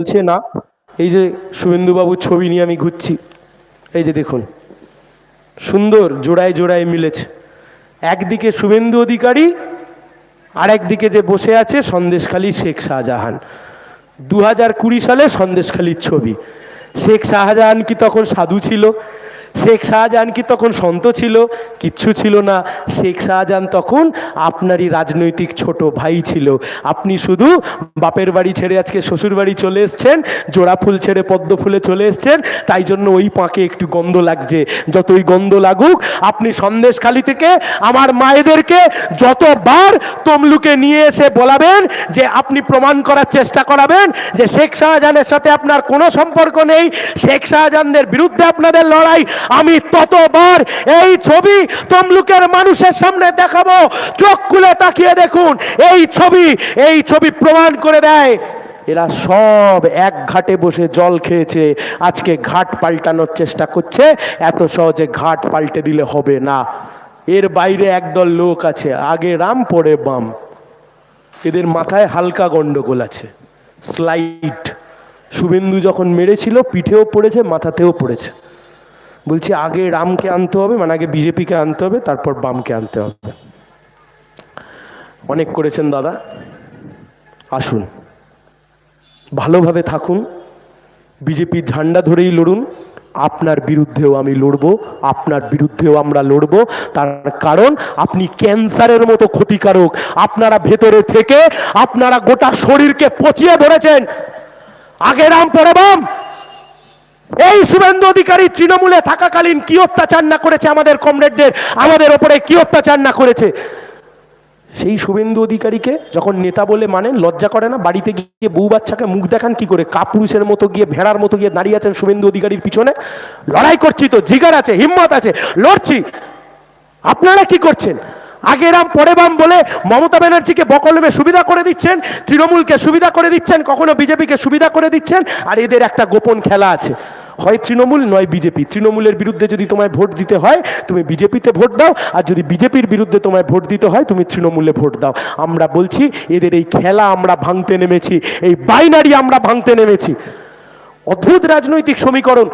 বলছে, না, এই যে শুভেন্দুবাবুর ছবি নিয়ে আমি ঘুরছি, এই যে দেখুন, সুন্দর জোড়ায় জোড়ায় মিলেছে। একদিকে শুভেন্দু অধিকারী আর একদিকে যে বসে আছে সন্দেশখালী শেখ শাহজাহান। দু হাজার কুড়ি সালে সন্দেশখালীর ছবি। শেখ শাহজাহান কি তখন সাধু ছিল? শেখ শাহজাহান কি তখন সন্ত ছিল? কিচ্ছু ছিল না। শেখ শাহজাহান তখন আপনারই রাজনৈতিক ছোট ভাই ছিল। আপনি শুধু বাপের বাড়ি ছেড়ে আজকে শ্বশুর বাড়ি চলে এসছেন, জোড়া ফুল ছেড়ে পদ্ম ফুলে চলে এসছেন, তাই জন্য ওই পাঁকে একটু গন্ধ লাগছে। যতই গন্ধ লাগুক, আপনি সন্দেশখালি থেকে আমার মায়েদেরকে যতবার তমলুকে নিয়ে এসে বলাবেন যে আপনি প্রমাণ করার চেষ্টা করাবেন যে শেখ শাহজাহানের সাথে আপনার কোনো সম্পর্ক নেই। শেখ শাহজাহানদের বিরুদ্ধে আপনাদের লড়াই আমি ততবার এই ছবি তমলুকের মানুষের সামনে দেখাবো। চোখ খুলে তাকিয়ে দেখুন, এই ছবি এই ছবি প্রমাণ করে দেয়। এরা সব এক ঘাটে বসে জল খেয়েছে, আজকে ঘাট পাল্টানোর চেষ্টা করছে, এত সহজে ঘাট পাল্টে দিলে হবে না। এর বাইরে একদল লোক আছে, আগে রাম, পরে বাম। এদের মাথায় হালকা গন্ডগোল আছে, স্লাইড। শুভেন্দু যখন মেরেছিল, পিঠেও পড়েছে, মাথাতেও পড়েছে। বলছি, আগে রামকে আনতে হবে মানে আগে বিজেপিকে আনতে হবে, তারপর বামকে আনতে হবে। অনেক করেছেন দাদা। আসুন। ভালোভাবে থাকুন। বিজেপির ঝান্ডা ধরেই লড়ুন। আপনার বিরুদ্ধেও আমি লড়ব, আপনার বিরুদ্ধেও আমরা লড়ব। তার কারণ, আপনি ক্যান্সারের মতো ক্ষতিকারক। আপনারা ভেতরে থেকে, আপনারা গোটা শরীরকে পচিয়ে ধরেছেন। আগে রাম, পরে বাম। এই শুভেন্দু অধিকারী তৃণমূলে থাকাকালীন কি অত্যাচার না করেছে আমাদের কমরেডদের? আমাদের ওপরে কি অত্যাচার না করেছে? সেই শুভেন্দু অধিকারীকে যখন নেতা বলে মানেন, লজ্জা করে না? বাড়িতে গিয়ে বউ বাচ্চাকে মুখ দেখান কি করে? কাপুরুষের মতো গিয়ে, ভেড়ার মতো গিয়ে দাঁড়িয়ে আছেন শুভেন্দু অধিকারীর পিছনে? লড়াই করছি তো, জিগার আছে, হিম্মত আছে, লড়ছি। আপনারা কি করছেন? আগে রাম পরে বাম বলে মমতা ব্যানার্জিকে বকলমে সুবিধা করে দিচ্ছেন, তৃণমূলকে সুবিধা করে দিচ্ছেন, কখনো বিজেপিকে সুবিধা করে দিচ্ছেন, আর এদের একটা গোপন খেলা আছে। হয় তৃণমূল, নয় বিজেপি। তৃণমূলের বিরুদ্ধে যদি তোমায় ভোট দিতে হয়, তুমি বিজেপিতে ভোট দাও। আর যদি বিজেপির বিরুদ্ধে তোমায় ভোট দিতে হয়, তুমি তৃণমূলে ভোট দাও। আমরা বলছি, এদের এই খেলা আমরা ভাঙতে নেমেছি। এই বাইনারি আমরা ভাঙতে নেমেছি। অদ্ভুত রাজনৈতিক সমীকরণ।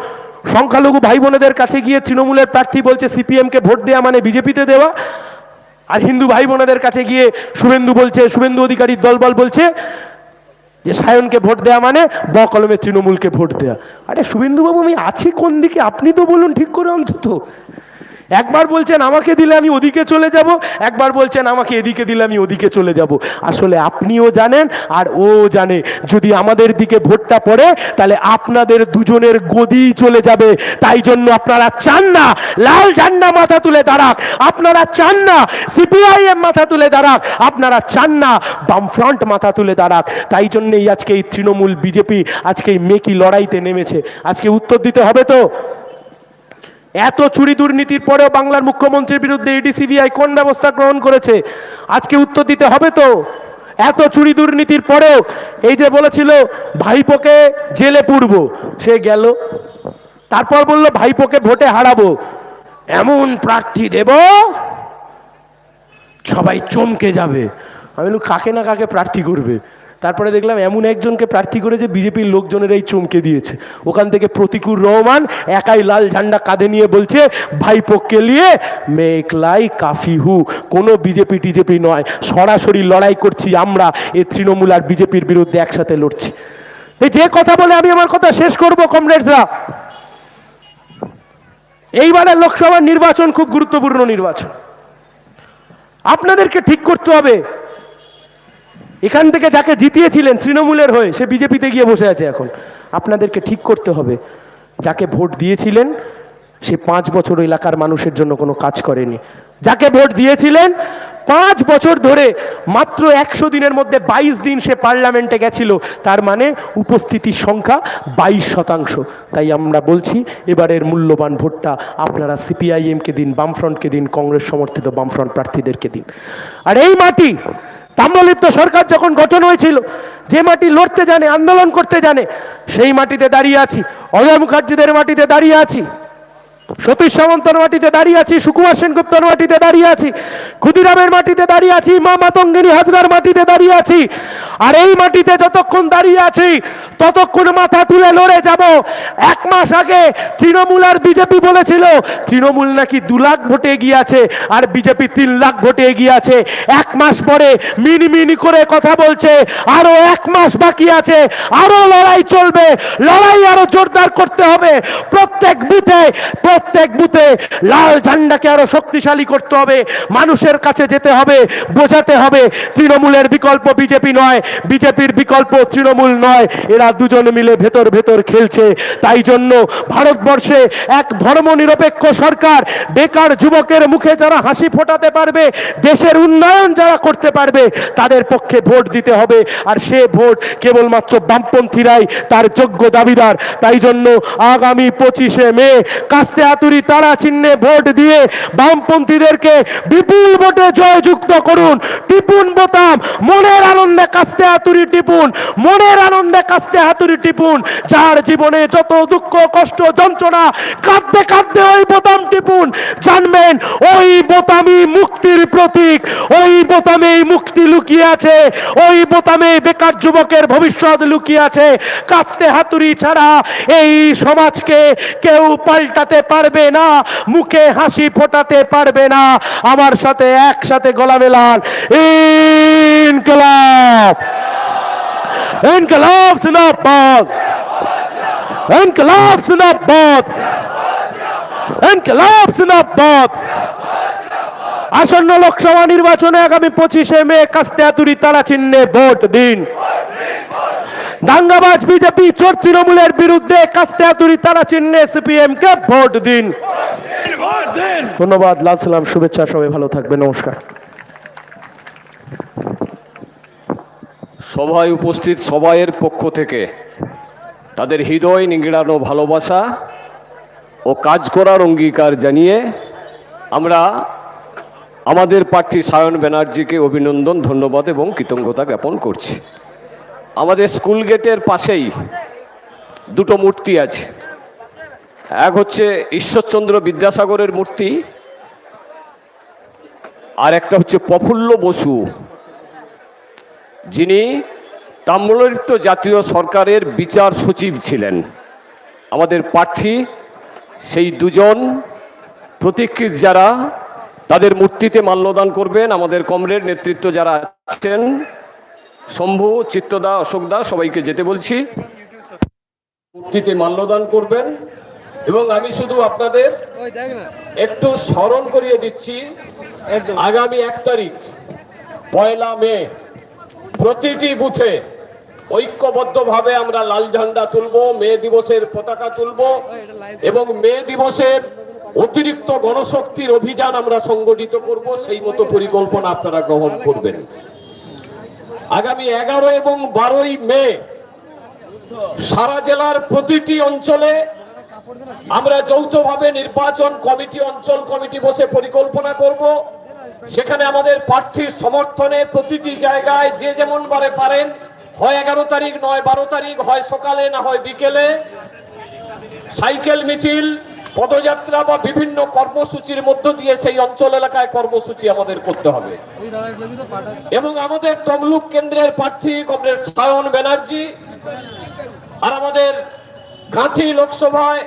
সংখ্যালঘু ভাই বোনেদের কাছে গিয়ে তৃণমূলের প্রার্থী বলছে, সিপিএমকে ভোট দেওয়া মানে বিজেপিতে দেওয়া। আর হিন্দু ভাই বোনেদের কাছে গিয়ে শুভেন্দু বলছে, শুভেন্দু অধিকারীর দলবল বলছে যে সায়নকে ভোট দেওয়া মানে বকলমে কলমে তৃণমূলকে ভোট দেওয়া আরে শুভেন্দুবাবু, আমি আছি কোন দিকে? আপনি তো বলুন, ঠিক করে অন্তত। একবার বলছেন, আমাকে দিলে আমি ওদিকে চলে যাব। একবার বলছেন, আমাকে এদিকে দিলে আমি ওদিকে চলে যাব। আসলে আপনিও জানেন আর ও জানে। যদি আমাদের দিকে ভোটটা পড়ে, তাহলে আপনাদের দুজনের গদি চলে যাবে। তাই জন্য আপনারা চান না, লাল ঝান্ডা মাথা তুলে দাঁড়াক। আপনারা চান না, সিপিআইএম মাথা তুলে দাঁড়াক। আপনারা চান না, বামফ্রন্ট মাথা তুলে দাঁড়াক। তাই জন্যই আজকে এই তৃণমূল বিজেপি আজকে এই মেকি লড়াইতে নেমেছে। আজকে উত্তর দিতে হবে তো? এত চুরি দুর্নীতির পরেও বাংলার মুখ্যমন্ত্রীর বিরুদ্ধে ইডি সিবিআই কোন ব্যবস্থা গ্রহণ করেছে? আজকে উত্তর দিতে হবে তো? এত চুরি দুর্নীতির পরেও এই যে বলেছিল ভাইপোকে জেলে পুরব সে গেল। তারপর বলল, ভাইপোকে ভোটে হারাবো। এমন প্রার্থী দেব, সবাই চমকে যাবে। আমি কাকে না কাকে প্রার্থী করবে? তারপরে দেখলাম এমন একজনকে প্রার্থী করে যে বিজেপির লোকজনের এই চমকে দিয়েছে। ওখান থেকে প্রতিকুর রহমান একাই লাল ঝান্ডা কাঁধে নিয়ে বলছে ভাইপোকে নিয়ে মেঘলাই কাফি হু। কোনো বিজেপি টিজেপি নয়, সরাসরি লড়াই করছি আমরা, এ তৃণমূল আর বিজেপির বিরুদ্ধে একসাথে লড়ছি। এই যে কথা বলে আমি আমার কথা শেষ করব, কমরেডসরা। এইবারের লোকসভা নির্বাচন খুব গুরুত্বপূর্ণ নির্বাচন। আপনাদেরকে ঠিক করতে হবে। এখান থেকে যাকে জিতিয়েছিলেন তৃণমূলের হয়ে, সে বিজেপিতে গিয়ে বসে আছে এখন। আপনাদেরকে ঠিক করতে হবে। যাকে ভোট দিয়েছিলেন, সে পাঁচ বছর এলাকার মানুষের জন্য কোনো কাজ করেনি। যাকে ভোট দিয়েছিলেন, পাঁচ বছর ধরে মাত্র একশো দিনের মধ্যে বাইশ দিন সে পার্লামেন্টে গেছিল। তার মানে উপস্থিতির সংখ্যা বাইশ শতাংশ। তাই আমরা বলছি, এবারের মূল্যবান ভোটটা আপনারা সিপিআইএমকে দিন, বামফ্রন্টকে দিন, কংগ্রেস সমর্থিত বামফ্রন্ট প্রার্থীদেরকে দিন। আর এই মাটি তাম্রলিপ্ত সরকার যখন গঠন হয়েছিল, যে মাটি লড়তে জানে, আন্দোলন করতে জানে, সেই মাটিতে দাঁড়িয়ে আছি। অজয় মুখার্জিদের মাটিতে দাঁড়িয়ে আছি। সতীশ সামন্তর মাটিতে দাঁড়িয়ে আছি, সুকুমার সেনগুপ্তর মাটিতে দাঁড়িয়ে আছি, ক্ষুদিরামের মাটিতে দাঁড়িয়ে আছি, মা মাতঙ্গিনী হাজরার মাটিতে দাঁড়িয়ে আছি। আর এই মাটিতে যতক্ষণ দাঁড়িয়ে আছি, ততক্ষণ মাথা তুলে লড়ে যাব। এক মাস আগে তৃণমূল আর বিজেপি বলেছিল, তৃণমূল নাকি দু লাখ ভোটে এগিয়ে আছে, আর বিজেপি তিন লাখ ভোটে এগিয়ে আছে। এক মাস পরে মিনি মিনি করে কথা বলছে, আরও এক মাস বাকি আছে, আরও লড়াই চলবে, লড়াই আরও জোরদার করতে হবে। প্রত্যেক বুথে প্রত্যেক বুথে লাল ঝান্ডাকে আরও শক্তিশালী করতে হবে। মানুষের কাছে যেতে হবে, বোঝাতে হবে। তৃণমূলের বিকল্প বিজেপি নয়, বিজেপির বিকল্প তৃণমূল নয়। এরা দুজন মিলে ভেতর ভেতর খেলছে। তাই জন্য ভারতবর্ষে এক ধর্মনিরপেক্ষ সরকার, বেকার যুবকের মুখে যারা হাসি ফোটাতে পারবে, দেশের উন্নয়ন যারা করতে পারবে, তাদের পক্ষে ভোট দিতে হবে। আর সে ভোট কেবলমাত্র বামপন্থীরাই, তার যোগ্য দাবিদার। তাই জন্য আগামী পঁচিশে মে, কাস্তে হাতুরি তারা চিহ্নে ভোট দিয়ে বামপন্থীদেরকে বিপুল ভোটে জয়যুক্ত করুন। টিপুন বোতাম, মনের আনন্দে কাস্তে হাতুরি টিপুন, মনের আনন্দে কাস্তে হাতুরি টিপুন। যার জীবনে যত দুঃখ, কষ্ট, যন্ত্রণা, কাঁদতে কাঁদতে ওই বোতাম টিপুন। জানবেন, ওই বোতামই মুক্তির প্রতীক, ওই বোতামেই মুক্তি লুকিয়ে আছে, ওই বোতামে বেকার যুবকের ভবিষ্যৎ লুকিয়ে আছে। কাস্তে হাতুড়ি ছাড়া এই সমাজকে কেউ পাল্টাতে পারবে না, মুখে হাসি ফোটাতে পারবে না। আমার সাথে একসাথে গলা মেলান ইনকলাব। ইনকলাব জিন্দাবাদ ইনকলাব জিন্দাবাদ ইনকলাব জিন্দাবাদ আসন্ন লোকসভা নির্বাচনে আগামী পঁচিশে মে কাস্তেয়াতুরি তারা চিহ্নে ভোট দিন। দাঙ্গাবাজ বিজেপি চোর তৃণমূলের বিরুদ্ধে কাস্তেয়াতুরি তারা চিহ্নে সিপিএম কে ভোট দিন। ধন্যবাদ, লাল সালাম, শুভেচ্ছা, সবাই ভালো থাকবে নমস্কার। সভায় উপস্থিত সবাইয়ের পক্ষ থেকে তাদের হৃদয় নিংড়ানো ভালোবাসা ও কাজ করার অঙ্গীকার জানিয়ে আমরা আমাদের প্রার্থী সায়ন ব্যানার্জিকে অভিনন্দন, ধন্যবাদ এবং কৃতজ্ঞতা জ্ঞাপন করছি। আমাদের স্কুল গেটের পাশেই দুটো মূর্তি আছে। এক হচ্ছে ঈশ্বরচন্দ্র বিদ্যাসাগরের মূর্তি, আর একটা হচ্ছে প্রফুল্ল বসু, যিনি তাম্রলিপ্ত জাতীয় সরকারের বিচার সচিব ছিলেন। আমাদের প্রার্থী সেই দুজন প্রতীকৃত যারা তাদের মূর্তিতে মাল্যদান করবেন। আমাদের কমরেড নেতৃত্ব যারা আছেন শম্ভু, চিত্তদা, অশোকদা, সবাইকে যেতে বলছি। মূর্তিতে মাল্যদান করবেন এবং আমি শুধু আপনাদের একটু স্মরণ করিয়ে দিচ্ছি, আগামী এক তারিখ, পয়লা মে, প্রতিটি বুথে ঐক্যবদ্ধভাবে আমরা লাল ঝান্ডা তুলব, মে দিবসের পতাকা তুলব এবং মে দিবসের অতিরিক্ত গণশক্তির অভিযান আমরা সংগঠিত করব, সেই মতো পরিকল্পনা আপনারা গ্রহণ করবেন। আগামী এগারো এবং বারোই মে সারা জেলার প্রতিটি অঞ্চলে আমরা যৌথভাবে নির্বাচন কমিটি, অঞ্চল কমিটি বসে পরিকল্পনা করব। সেখানে আমাদের প্রার্থীর সমর্থনে প্রতিটি জায়গায় যে যেমন বারে পারেন, হয় এগারো তারিখ নয় বারো তারিখ, হয় সকালে না হয় বিকেলে, সাইকেল, মিছিল পদযাত্রা বা বিভিন্ন কর্মসূচির মধ্য দিয়ে সেই অঞ্চল এলাকায় কর্মসূচি আমাদের করতে হবে। এবং আমাদের তমলুক কেন্দ্রের প্রার্থী কমরেড সায়ন ব্যানার্জি আর আমাদের গাঁথি লোকসভায়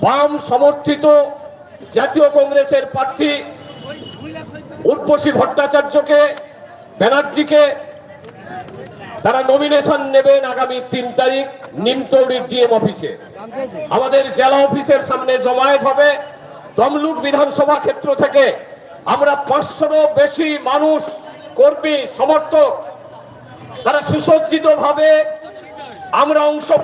বাম সমর্থিত জাতীয় কংগ্রেসের প্রার্থী উর্বশী ভট্টাচার্যকে ব্যানার্জিকে তারা নমিনেশন নেবেন আগামী তিন তারিখ নিমতৌড়ির ডিএম অফিসে আমাদের জেলা অফিসের সামনে জমায়েত হবে তমলুক বিধানসভা ক্ষেত্র থেকে। আমরা পাঁচশোরও বেশি মানুষ, কর্মী, সমর্থক, তারা সুসজ্জিত ভাবে আমরা অংশগ্রহণ